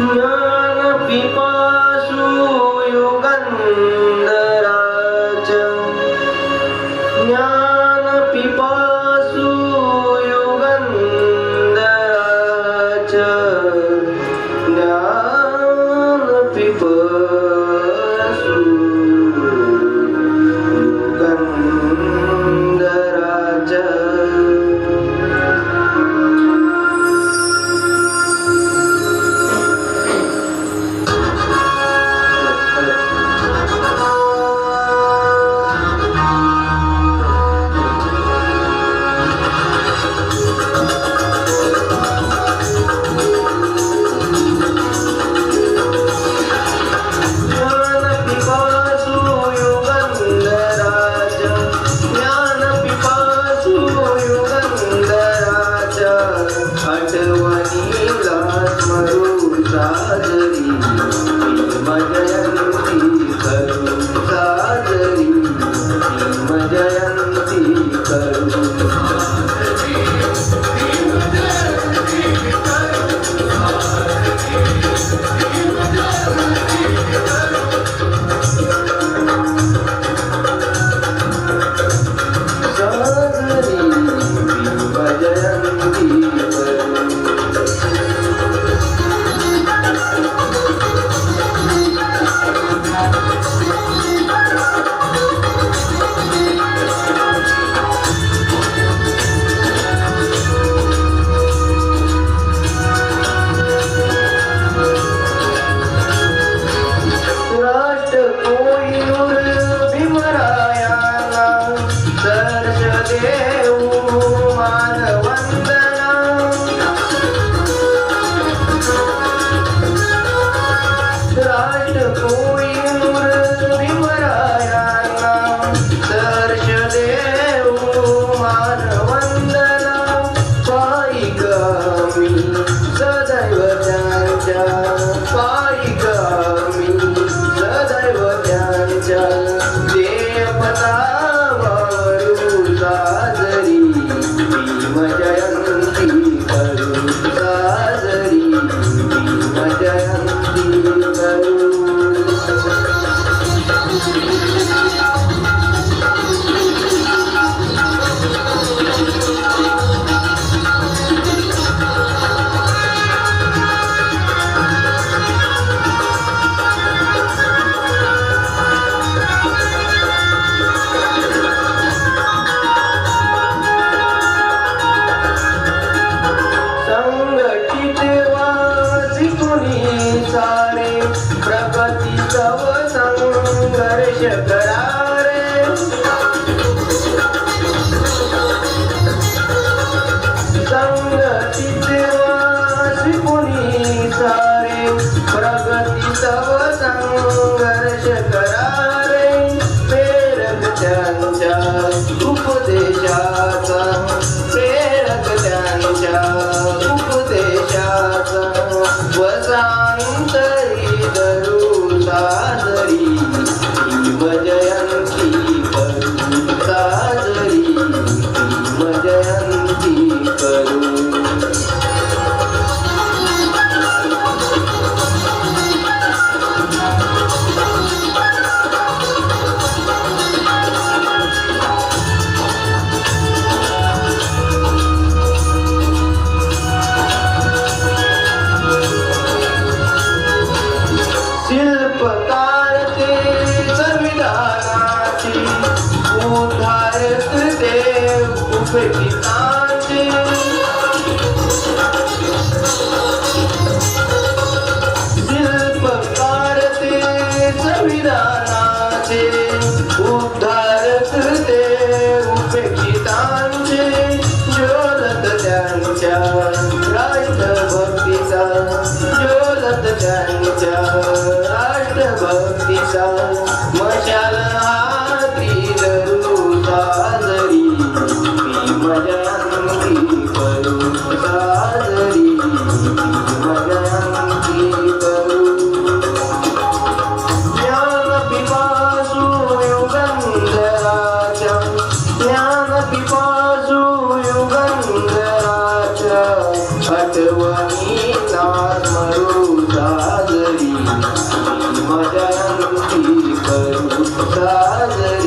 يا نبي قاسو يغني आठवणीला मरू साजरी जयंती करू गणपती तव संघर्ष करा रे संगतीचे वास सारे प्रगती तव संघर्ष करा रे प्रेरक त्यांच्या उपदेश जयंती करू दिल पकारते सविरानाचे आठवणीचा मरुदा जरी मदंती करू दादरी.